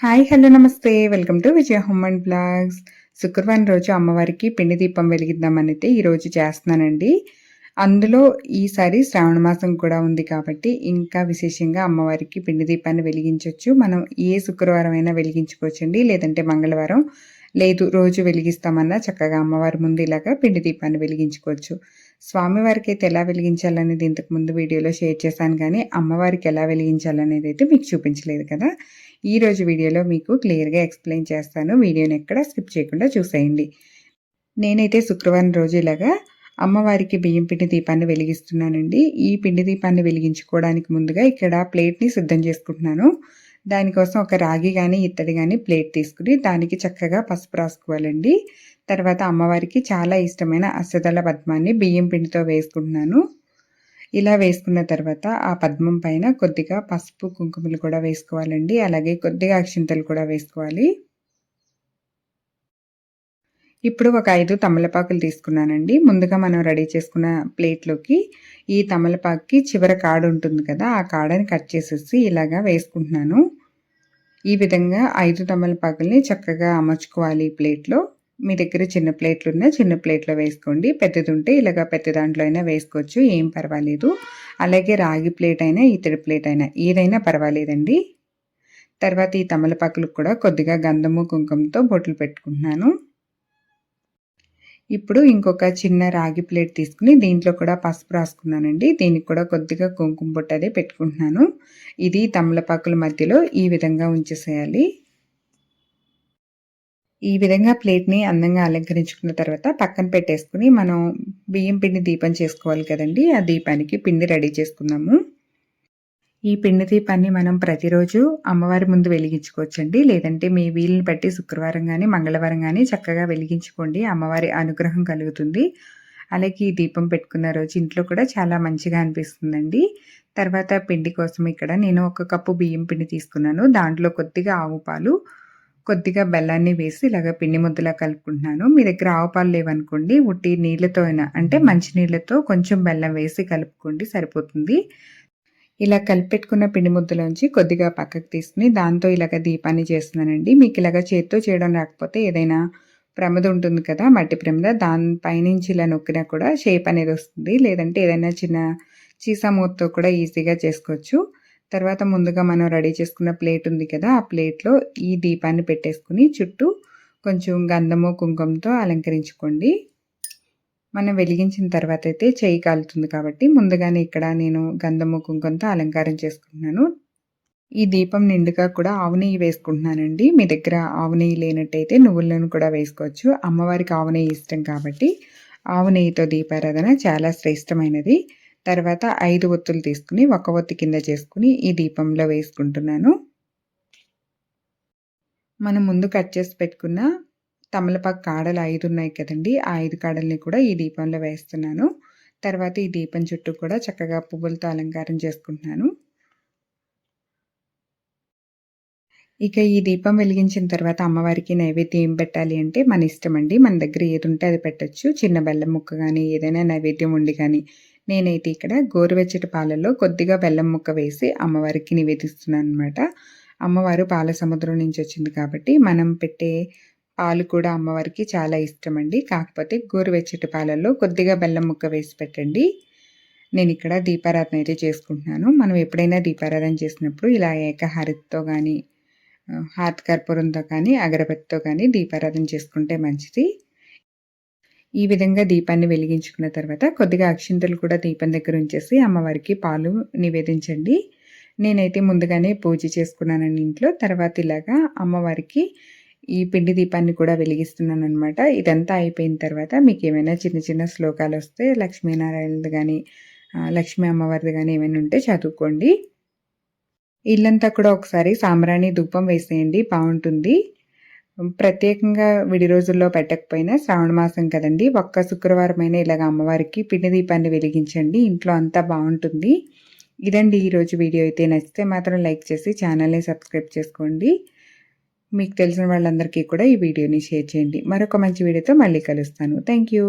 Hi hello నమస్తే. Welcome to Vijaya home and vlogs. శుక్రవారం రోజు అమ్మవారికి పిండి దీపం వెలిగిద్దామని అయితే ఈరోజు చేస్తున్నానండి. అందులో ఈసారి శ్రావణ మాసం కూడా ఉంది కాబట్టి ఇంకా విశేషంగా అమ్మవారికి పిండి దీపాన్ని వెలిగించవచ్చు మనం ఏ శుక్రవారం అయినా వెలిగించుకోవచ్చండి లేదంటే మంగళవారం. లేదు రోజు వెలిగిస్తామన్నా చక్కగా అమ్మవారి ముందు ఇలాగా పిండి దీపాన్ని వెలిగించుకోవచ్చు. స్వామివారికి అయితే ఎలా వెలిగించాలనేది ఇంతకు ముందు వీడియోలో షేర్ చేశాను కానీ అమ్మవారికి ఎలా వెలిగించాలనేది అయితే మీకు చూపించలేదు కదా. ఈరోజు వీడియోలో మీకు క్లియర్గా ఎక్స్ప్లెయిన్ చేస్తాను. వీడియోని ఎక్కడ స్కిప్ చేయకుండా చూసేయండి. నేనైతే శుక్రవారం రోజు ఇలాగా అమ్మవారికి బియ్యం పిండి దీపాన్ని వెలిగిస్తున్నానండి. ఈ పిండి దీపాన్ని వెలిగించుకోవడానికి ముందుగా ఇక్కడ ప్లేట్ని సిద్ధం చేసుకుంటున్నాను. దానికోసం ఒక రాగి కానీ ఇత్తడి కానీ ప్లేట్ తీసుకుని దానికి చక్కగా పసుపు రాసుకోవాలండి. తర్వాత అమ్మవారికి చాలా ఇష్టమైన అశ్వదళ పద్మాన్ని బియ్యం పిండితో వేసుకుంటున్నాను. ఇలా వేసుకున్న తర్వాత ఆ పద్మం పైన కొద్దిగా పసుపు కుంకుమలు కూడా వేసుకోవాలండి. అలాగే కొద్దిగా అక్షింతలు కూడా వేసుకోవాలి. ఇప్పుడు ఒక ఐదు తమలపాకులు తీసుకున్నానండి. ముందుగా మనం రెడీ చేసుకున్న ప్లేట్లోకి ఈ తమలపాకుకి చివర కాడు ఉంటుంది కదా ఆ కాడని కట్ చేసేసి ఇలాగా వేసుకుంటున్నాను. ఈ విధంగా ఐదు తమలపాకుల్ని చక్కగా అమర్చుకోవాలి ప్లేట్లో. మీ దగ్గర చిన్న ప్లేట్లు ఉన్నా చిన్న ప్లేట్లో వేసుకోండి. పెద్దది ఉంటే ఇలాగ పెద్ద దాంట్లో అయినా వేసుకోవచ్చు ఏం పర్వాలేదు. అలాగే రాగి ప్లేట్ అయినా ఇతడి ప్లేట్ అయినా ఏదైనా పర్వాలేదండి. తర్వాత ఈ తమలపాకులకు కూడా కొద్దిగా గంధము కుంకుమతో బొట్లు పెట్టుకుంటున్నాను. ఇప్పుడు ఇంకొక చిన్న రాగి ప్లేట్ తీసుకుని దీంట్లో కూడా పసుపు రాసుకున్నానండి. దీనికి కూడా కొద్దిగా కుంకుమ బొట్టు అదే పెట్టుకుంటున్నాను. ఇది తమలపాకుల మధ్యలో ఈ విధంగా ఉంచేసేయాలి. ఈ విధంగా ప్లేట్ని అందంగా అలంకరించుకున్న తర్వాత పక్కన పెట్టేసుకుని మనం బియ్యం పిండి దీపం చేసుకోవాలి కదండి. ఆ దీపానికి పిండి రెడీ చేసుకుందాము. ఈ పిండి దీపాన్ని మనం ప్రతిరోజు అమ్మవారి ముందు వెలిగించుకోవచ్చండి. లేదంటే మీ వీలుని బట్టి శుక్రవారం కానీ మంగళవారం కానీ చక్కగా వెలిగించుకోండి. అమ్మవారి అనుగ్రహం కలుగుతుంది. అలాగే ఈ దీపం పెట్టుకున్న రోజు ఇంట్లో కూడా చాలా మంచిగా అనిపిస్తుందండి. తర్వాత పిండి కోసం ఇక్కడ నేను ఒక కప్పు బియ్యం పిండి తీసుకున్నాను. దాంట్లో కొద్దిగా ఆవు పాలు కొద్దిగా బెల్లాన్ని వేసి ఇలాగ పిండి ముద్దలా కలుపుకుంటున్నాను. మీ దగ్గర ఆవు పాలు లేవనుకోండి ఉట్టి నీళ్ళతో అయినా అంటే మంచి నీళ్ళతో కొంచెం బెల్లం వేసి కలుపుకోండి సరిపోతుంది. ఇలా కలిపెట్టుకున్న పిండి ముద్దలోంచి కొద్దిగా పక్కకు తీసుకుని దాంతో ఇలాగ దీపాన్ని చేస్తున్నానండి. మీకు ఇలాగ చేత్తో చేయడం రాకపోతే ఏదైనా ప్రమద ఉంటుంది కదా మట్టి ప్రమద దాని పైనుంచి ఇలా నొక్కినా కూడా షేప్ అనేది వస్తుంది. లేదంటే ఏదైనా చిన్న చీసా మూతతో కూడా ఈజీగా చేసుకోవచ్చు. తర్వాత ముందుగా మనం రెడీ చేసుకున్న ప్లేట్ ఉంది కదా ఆ ప్లేట్లో ఈ దీపాన్ని పెట్టేసుకుని చుట్టూ కొంచెం గంధము కుంకుమతో అలంకరించుకోండి. మనం వెలిగించిన తర్వాత అయితే చేయి కాలుతుంది కాబట్టి ముందుగానే ఇక్కడ నేను గంధము కుంకుమతో అలంకారం చేసుకుంటున్నాను. ఈ దీపం నిండుగా కూడా ఆవు నెయ్యి వేసుకుంటున్నానండి. మీ దగ్గర ఆవు నెయ్యి లేనట్టయితే నువ్వులను కూడా వేసుకోవచ్చు. అమ్మవారికి ఆవు నెయ్యి ఇష్టం కాబట్టి ఆవు నెయ్యితో దీపారాధన చాలా శ్రేష్టమైనది. తర్వాత ఐదు ఒత్తులు తీసుకుని ఒక ఒత్తి కింద చేసుకుని ఈ దీపంలో వేసుకుంటున్నాను. మనం ముందు కట్ చేసి పెట్టుకున్న తమలపాకు కాడలు ఐదు ఉన్నాయి కదండి. ఆ ఐదు కాడల్ని కూడా ఈ దీపంలో వేస్తున్నాను. తర్వాత ఈ దీపం చుట్టూ కూడా చక్కగా పువ్వులతో అలంకారం చేసుకుంటున్నాను. ఇక ఈ దీపం వెలిగించిన తర్వాత అమ్మవారికి నైవేద్యం ఏం పెట్టాలి అంటే మన ఇష్టం అండి. మన దగ్గర ఏది ఉంటే అది పెట్టచ్చు. చిన్న బెల్లం ముక్క కానీ ఏదైనా నైవేద్యం ఉండి కానీ నేనైతే ఇక్కడ గోరువెచ్చటి పాలలో కొద్దిగా బెల్లం ముక్క వేసి అమ్మవారికి నివేదిస్తున్నాను అనమాట అమ్మవారు పాల సముద్రం నుంచి వచ్చింది కాబట్టి మనం పెట్టే పాలు కూడా అమ్మవారికి చాలా ఇష్టం అండి కాకపోతే గోరువెచ్చటి పాలల్లో కొద్దిగా బెల్లం ముక్క వేసి పెట్టండి. నేను ఇక్కడ దీపారాధన అయితే చేసుకుంటున్నాను. మనం ఎప్పుడైనా దీపారాధన చేసినప్పుడు ఇలా ఏకహారతితో కానీ హాత్ కర్పూరంతో కానీ అగరబత్తితో కానీ దీపారాధన చేసుకుంటే మంచిది. ఈ విధంగా దీపాన్ని వెలిగించుకున్న తర్వాత కొద్దిగా అక్షింతలు కూడా దీపం దగ్గర ఉంచేసి అమ్మవారికి పాలు నివేదించండి. నేనైతే ముందుగానే పూజ చేసుకున్నానండి ఇంట్లో. తర్వాత ఇలాగా అమ్మవారికి ఈ పిండి దీపాన్ని కూడా వెలిగిస్తున్నాను అనమాట ఇదంతా అయిపోయిన తర్వాత మీకు ఏమైనా చిన్న చిన్న శ్లోకాలు వస్తే లక్ష్మీనారాయణది కానీ లక్ష్మీ అమ్మవారిది కానీ ఏమైనా ఉంటే చదువుకోండి. ఇల్లంతా కూడా ఒకసారి సాంబ్రాణి ధూపం వేసేయండి బాగుంటుంది. ప్రత్యేకంగా విడి రోజుల్లో పెట్టకపోయినా శ్రావణ మాసం కదండి ఒక్క శుక్రవారం అయినా ఇలాగ అమ్మవారికి పిండి దీపాన్ని వెలిగించండి ఇంట్లో అంతా బాగుంటుంది. ఇదండి ఈరోజు వీడియో. అయితే నచ్చితే మాత్రం లైక్ చేసి ఛానల్ని సబ్స్క్రైబ్ చేసుకోండి. మీకు తెలిసిన వాళ్ళందరికీ కూడా ఈ వీడియోని షేర్ చేయండి. మరొక మంచి వీడియోతో మళ్ళీ కలుస్తాను. Thank you